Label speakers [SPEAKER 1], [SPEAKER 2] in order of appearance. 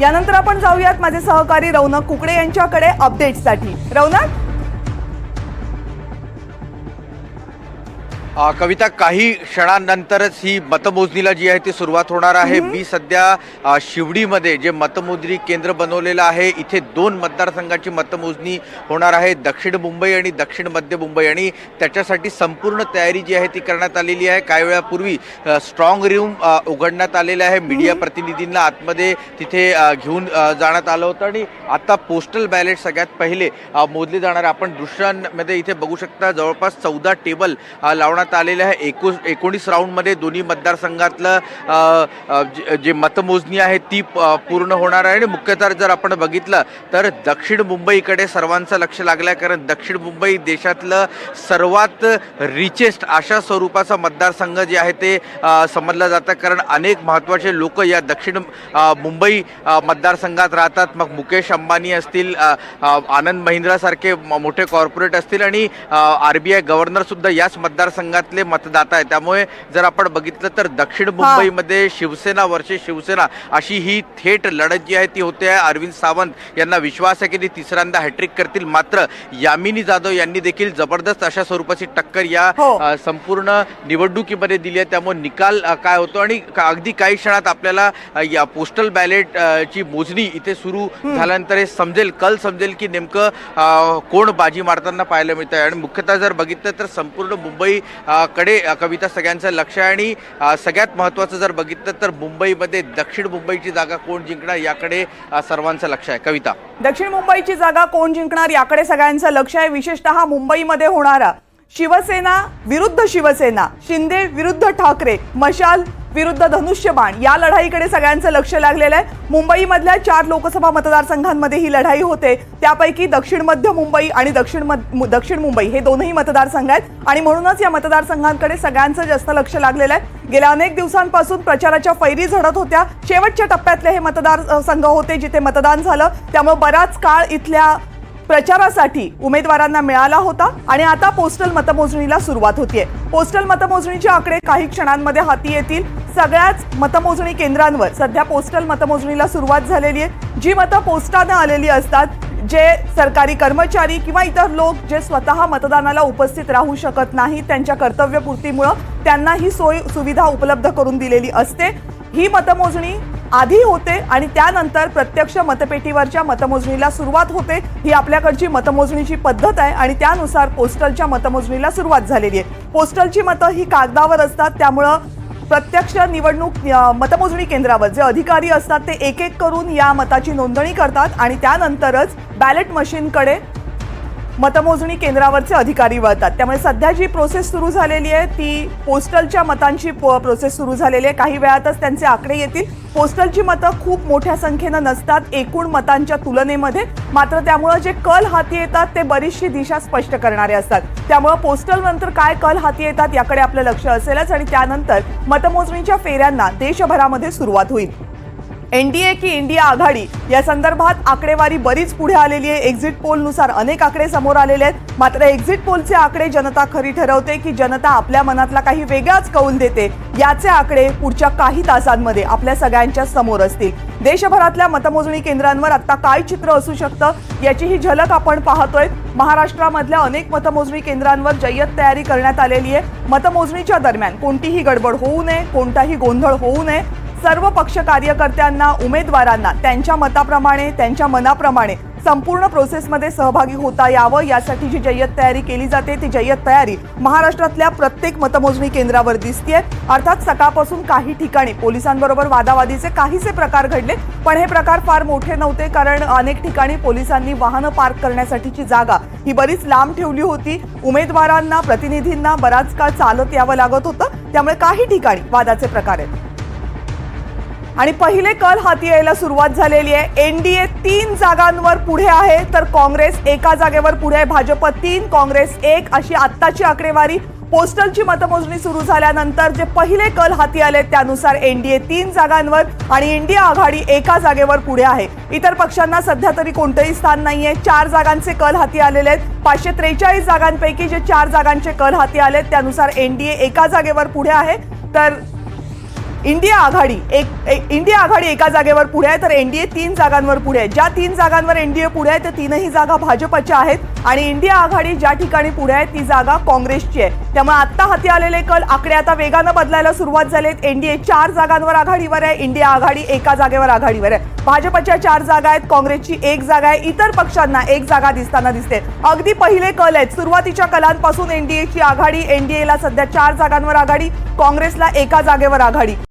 [SPEAKER 1] यानंतर आपण जाऊयात माझे सहकारी रौनक कुकडे यांच्याकडे अपडेट्ससाठी रौनक?
[SPEAKER 2] कविता काही क्षणांनंतरच ही मतमोजणीला जी आहे ती सुरुवात होणार आहे. मी सध्या शिवडीमध्ये जे मतमोजणी केंद्र बनवलेलं आहे इथे दोन मतदारसंघाची मतमोजणी होणार आहे. दक्षिण मुंबई आणि दक्षिण मध्य मुंबई आणि त्याच्यासाठी संपूर्ण तयारी जी आहे ती करण्यात आलेली आहे. काही वेळापूर्वी स्ट्रॉंग रूम उघडण्यात आलेलं आहे. मीडिया प्रतिनिधींना आतमध्ये तिथे घेऊन जाण्यात आलं होतं आणि आता पोस्टल बॅलेट सगळ्यात पहिले मोजले जाणार. आपण दृश्यांमध्ये इथे बघू शकता जवळपास चौदा टेबल लावण्यात आलेले आहे. एकू एकोणीस राऊंडमध्ये दोन्ही मतदारसंघातलं जे- जे मतमोजणी आहे ती पूर्ण होणार आहे. आणि मुख्यतः जर आपण बघितलं तर दक्षिण मुंबईकडे सर्वांचं लक्ष लागलं आहे कारण दक्षिण मुंबई देशातलं सर्वात रिचेस्ट अशा स्वरूपाचा मतदारसंघ जे आहे ते समजलं जातं. कारण अनेक महत्त्वाचे लोक या दक्षिण मुंबई मतदारसंघात राहतात. मग मुकेश अंबानी असतील आनंद महिंद्रासारखे मोठे कॉर्पोरेट असतील. आणि आर बी आय गव्हर्नरसुद्धा याच मतदारसंघात मतदारसंघातले मतदाता आहेत. त्यामुळे जर आपण बघितलं तर दक्षिण मुंबईमध्ये शिवसेना वर्षे शिवसेना अशी ही थेट लढत जी आहे ती होते आहे. अरविंद सावंत यांना विश्वास आहे की ते तिसऱ्यांदा हॅट्रिक करतील. मात्र यामिनी जाधव यांनी देखील जबरदस्त अशा स्वरूपाची टक्कर या
[SPEAKER 1] हो.
[SPEAKER 2] संपूर्ण निवडणुकीमध्ये दिली आहे. त्यामुळे निकाल काय होतो आणि का- अगदी काही क्षणात आपल्याला या पोस्टल बॅलेट ची मोजणी इथे सुरू झाल्यानंतर हे समजेल कल समजेल की नेमकं कोण बाजी मारताना पाहायला मिळतं आहे आणि मुख्यतः जर बघितलं तर संपूर्ण मुंबई कडे कविता सगळ्यांचं लक्ष आहे आणि सगळ्यात महत्त्वाचं जर बघितलं तर मुंबईमध्ये दक्षिण मुंबईची जागा कोण जिंकणार याकडे सर्वांचं लक्ष आहे. कविता.
[SPEAKER 1] दक्षिण मुंबईची जागा कोण जिंकणार याकडे सगळ्यांचं लक्ष आहे. विशेषतः मुंबईमध्ये होणारा शिवसेना विरुद्ध शिवसेना शिंदे विरुद्ध ठाकरे मशाल विरुद्ध धनुष्यबाण. या लढाईकडे सगळ्यांचं लक्ष लागलेलं आहे. मुंबईमधल्या चार लोकसभा मतदारसंघांमध्ये ही लढाई होते. त्यापैकी दक्षिण मध्य मुंबई आणि दक्षिण दक्षिण मुंबई हे दोनही मतदारसंघ आहेत. आणि म्हणूनच या मतदारसंघांकडे सगळ्यांचं जास्त लक्ष लागलेलं आहे. गेल्या अनेक दिवसांपासून प्रचाराच्या फैरी झडत होत्या. शेवटच्या टप्प्यातले हे मतदारसंघ होते जिथे मतदान झालं. त्यामुळे बराच काळ इथल्या प्रचारासाठी उमेदवारांना मिळाला होता. आणि आता पोस्टल मतमोजणीला सुरुवात होतीये. पोस्टल मतमोजणीचे आकडे काही क्षणांमध्ये हाती येतील. सगळ्याच मतमोजणी केंद्रांवर सध्या पोस्टल मतमोजणीला सुरुवात झालेली आहे. जी मतं पोस्टानं आलेली असतात जे सरकारी कर्मचारी किंवा इतर लोक जे स्वतः मतदानाला उपस्थित राहू शकत नाही त्यांच्या कर्तव्यपूर्तीमुळं त्यांना ही सोय सुविधा उपलब्ध करून दिलेली असते. ही मतमोजणी आधी होते आणि त्यानंतर प्रत्यक्ष मतपेटीवरच्या मतमोजणीला सुरुवात होते. ही आपल्याकडची मतमोजणीची पद्धत आहे आणि त्यानुसार पोस्टलच्या मतमोजणीला सुरुवात झालेली आहे. पोस्टलची मतं ही कागदावर असतात त्यामुळं प्रत्यक्ष निवडणूक मतमोजणी केंद्रावर. जे अधिकारी असतात ते एक एक करून या मताची नोंदणी करतात आणि त्यानंतरच बॅलेट मशीनकडे मतमोजणी केंद्रावरचे अधिकारी वळतात. त्यामुळे सध्या जी प्रोसेस सुरू झालेली आहे ती पोस्टलच्या मतांची प- प्रोसेस सुरू झालेली आहे. काही वेळातच त्यांचे आकडे येतील. पोस्टलची मतं खूप मोठ्या संख्येनं नसतात एकूण मतांच्या तुलनेमध्ये. मात्र त्यामुळं जे कल हाती येतात ते बरीचशी दिशा स्पष्ट करणारे असतात. त्यामुळं पोस्टल नंतर काय कल हाती येतात याकडे आपलं लक्ष असेलच आणि त्यानंतर मतमोजणीच्या फेऱ्यांना देशभरामध्ये सुरुवात होईल. एनडीए की इंडिया आघाडी. या संदर्भात आकडेवारी बरीच पुढे आलेली आहे. एक्झिट पोलनुसार अनेक आकडे समोर आलेले आहेत. मात्र एक्झिट पोलचे आकडे जनता खरी ठरवते की जनता आपल्या मनातला काही वेगळाच कौल देते. याचे आकडे पुढच्या काही तासांमध्ये आपल्या सगळ्यांच्या समोर असतील. देशभरातल्या मतमोजणी केंद्रांवर आता काय चित्र असू शकतं याची ही झलक आपण पाहतोय. महाराष्ट्रामधल्या अनेक मतमोजणी केंद्रांवर जय्यत तयारी करण्यात आलेली आहे. मतमोजणीच्या दरम्यान कोणतीही गडबड होऊ नये कोणताही गोंधळ होऊ नये. सर्व पक्ष कार्यकर्त्यांना उमेदवारांना त्यांच्या मताप्रमाणे त्यांच्या मनाप्रमाणे संपूर्ण प्रोसेसमध्ये सहभागी होता यावं. यासाठी जी जय्यत तयारी केली जाते ती जय्यत तयारी महाराष्ट्रातल्या प्रत्येक मतमोजणी केंद्रावर दिसतीये. अर्थात सकाळपासून काही ठिकाणी पोलिसांबरोबर वादावादीचे काहीसे प्रकार घडले पण हे प्रकार फार मोठे नव्हते कारण अनेक ठिकाणी पोलिसांनी वाहनं पार्क करण्यासाठीची जागा ही बरीच लांब ठेवली होती. उमेदवारांना प्रतिनिधींना बराच काळ चालत यावं लागत होतं. त्यामुळे काही ठिकाणी वादाचे प्रकार आहेत. आणि पहिले कल हाती यायला सुरुवात झालेली आहे. एन डी ए तीन जागांवर पुढे आहे तर काँग्रेस एका जागेवर पुढे आहे. भाजप तीन काँग्रेस एक अशी आत्ताची आकडेवारी. पोस्टलची मतमोजणी सुरू झाल्यानंतर जे पहिले कल हाती आले त्यानुसार एनडीए तीन जागांवर आणि इंडिया आघाडी एका जागेवर पुढे आहे. इतर पक्षांना सध्या तरी कोणतंही स्थान नाहीये. चार जागांचे कल हाती आलेले आहेत. पाचशे त्रेचाळीस जागांपैकी जे चार जागांचे कल हाती आले त्यानुसार एनडीए एका जागेवर पुढे आहे. तर इंडिया आघाडी एक एक- इंडिया आघाडी एका जागेवर पुढे आहे तर एनडीए तीन जागांवर पुढे आहे. ज्या तीन जागांवर एनडीए पुढे आहे त्या तीनही जागा भाजपच्या आहेत. आणि इंडिया आघाडी ज्या ठिकाणी पुढे आहे ती जागा काँग्रेसची आहे. त्यामुळे आत्ता हाती आलेले कल आकडे आता वेगानं बदलायला सुरुवात झालेत. एनडीए चार जागांवर आघाडीवर आहे इंडिया आघाडी एका जागेवर आघाडीवर आहे. भाजपच्या चार जागा आहेत काँग्रेसची एक जागा आहे इतर पक्षांना एक जागा दिसताना दिसते. अगदी पहिले कल आहेत सुरुवातीच्या कलांपासून एनडीएची आघाडी एनडीएला सध्या चार जागांवर आघाडी काँग्रेसला एका जागेवर आघाडी.